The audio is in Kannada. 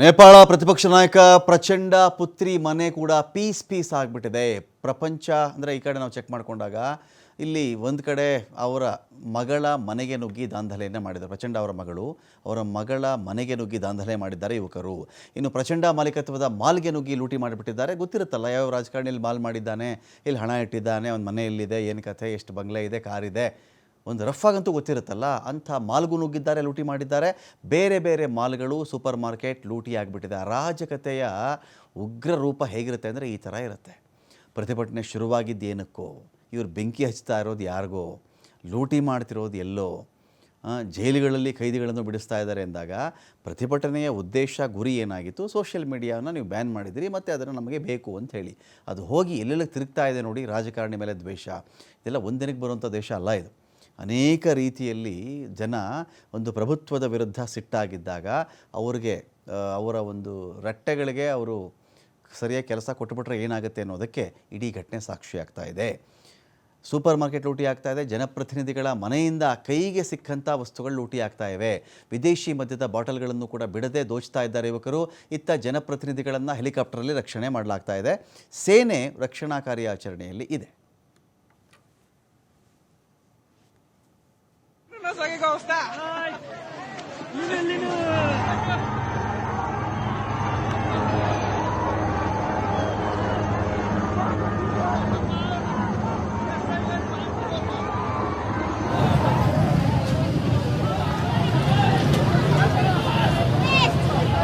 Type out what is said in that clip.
ನೇಪಾಳ ಪ್ರತಿಪಕ್ಷ ನಾಯಕ ಪ್ರಚಂಡ ಪುತ್ರಿ ಮನೆ ಕೂಡ ಪೀಸ್ ಪೀಸ್ ಆಗಿಬಿಟ್ಟಿದೆ. ಪ್ರಪಂಚ ಅಂದರೆ ಈ ಕಡೆ ನಾವು ಚೆಕ್ ಮಾಡಿಕೊಂಡಾಗ ಇಲ್ಲಿ ಒಂದು ಕಡೆ ಅವರ ಮಗಳ ಮನೆಗೆ ನುಗ್ಗಿ ದಾಂಧಲೆಯನ್ನು ಮಾಡಿದ್ದಾರೆ. ಪ್ರಚಂಡ ಅವರ ಮಗಳು ಅವರ ಮಗಳ ಮನೆಗೆ ನುಗ್ಗಿ ದಾಂಧಲೆ ಮಾಡಿದ್ದಾರೆ ಯುವಕರು. ಇನ್ನು ಪ್ರಚಂಡ ಮಾಲೀಕತ್ವದ ಮಾಲ್ಗೆ ನುಗ್ಗಿ ಲೂಟಿ ಮಾಡಿಬಿಟ್ಟಿದ್ದಾರೆ. ಗೊತ್ತಿರುತ್ತಲ್ಲ ಯಾವ ರಾಜಕಾರಣಿಯಲ್ಲಿ ಮಾಲ್ ಮಾಡಿದ್ದಾನೆ ಇಲ್ಲಿ ಹಣ ಇಟ್ಟಿದ್ದಾನೆ, ಅವನ ಮನೆ ಎಲ್ಲಿದೆ, ಏನು ಕಥೆ, ಎಷ್ಟು ಬಂಗ್ಲೆ ಇದೆ ಕಾರಿದೆ ಒಂದು ರಫ್ ಆಗಂತೂ ಗೊತ್ತಿರುತ್ತಲ್ಲ, ಅಂಥ ಮಾಲ್ಗೂ ನುಗ್ಗಿದ್ದಾರೆ, ಲೂಟಿ ಮಾಡಿದ್ದಾರೆ. ಬೇರೆ ಬೇರೆ ಮಾಲ್ಗಳು, ಸೂಪರ್ ಮಾರ್ಕೆಟ್ ಲೂಟಿ ಆಗಿಬಿಟ್ಟಿದೆ. ಅರಾಜಕತೆಯ ಉಗ್ರ ರೂಪ ಹೇಗಿರುತ್ತೆ ಅಂದರೆ ಈ ಥರ ಇರುತ್ತೆ. ಪ್ರತಿಭಟನೆ ಶುರುವಾಗಿದ್ದು ಏನಕ್ಕೋ? ಇವ್ರು ಬೆಂಕಿ ಹಚ್ತಾ ಇರೋದು ಯಾರಿಗೋ? ಲೂಟಿ ಮಾಡ್ತಿರೋದು ಎಲ್ಲೋ? ಜೈಲುಗಳಲ್ಲಿ ಖೈದಿಗಳನ್ನು ಬಿಡಿಸ್ತಾ ಇದ್ದಾರೆ ಎಂದಾಗ ಪ್ರತಿಭಟನೆಯ ಉದ್ದೇಶ ಗುರಿ ಏನಾಗಿತ್ತು? ಸೋಷಿಯಲ್ ಮೀಡಿಯಾವನ್ನು ನೀವು ಬ್ಯಾನ್ ಮಾಡಿದಿರಿ ಮತ್ತು ಅದನ್ನು ನಮಗೆ ಬೇಕು ಅಂತ ಹೇಳಿ. ಅದು ಹೋಗಿ ಎಲ್ಲೆಲ್ಲಿ ತಿರುಗ್ತಾ ಇದೆ ನೋಡಿ ರಾಜಕಾರಣಿ ಮೇಲೆ ದ್ವೇಷ. ಇದೆಲ್ಲ ಒಂದಿನಕ್ಕೆ ಬರುವಂಥ ದೇಶ ಅಲ್ಲ ಇದು. ಅನೇಕ ರೀತಿಯಲ್ಲಿ ಜನ ಒಂದು ಪ್ರಭುತ್ವದ ವಿರುದ್ಧ ಸಿಟ್ಟಾಗಿದ್ದಾಗ ಅವ್ರಿಗೆ ಅವರ ಒಂದು ರಟ್ಟೆಗಳಿಗೆ ಅವರು ಸರಿಯಾಗಿ ಕೆಲಸ ಕೊಟ್ಟುಬಿಟ್ರೆ ಏನಾಗುತ್ತೆ ಅನ್ನೋದಕ್ಕೆ ಇಡೀ ಘಟನೆ ಸಾಕ್ಷಿ ಆಗ್ತಾ ಇದೆ. ಸೂಪರ್ ಮಾರ್ಕೆಟ್ ಲೂಟಿ ಆಗ್ತಾ ಇದೆ, ಜನಪ್ರತಿನಿಧಿಗಳ ಮನೆಯಿಂದ ಕೈಗೆ ಸಿಕ್ಕಂಥ ವಸ್ತುಗಳು ಲೂಟಿ ಆಗ್ತಾ ಇವೆ. ವಿದೇಶಿ ಮದ್ಯದ ಬಾಟಲ್ಗಳನ್ನು ಕೂಡ ಬಿಡದೆ ದೋಚ್ತಾ ಇದ್ದಾರೆ ಯುವಕರು. ಇತ್ತ ಜನಪ್ರತಿನಿಧಿಗಳನ್ನು ಹೆಲಿಕಾಪ್ಟರಲ್ಲಿ ರಕ್ಷಣೆ ಮಾಡಲಾಗ್ತಾ ಇದೆ. ಸೇನೆ ರಕ್ಷಣಾ ಕಾರ್ಯಾಚರಣೆಯಲ್ಲಿ ಇದೆ. feels like it gonna stop.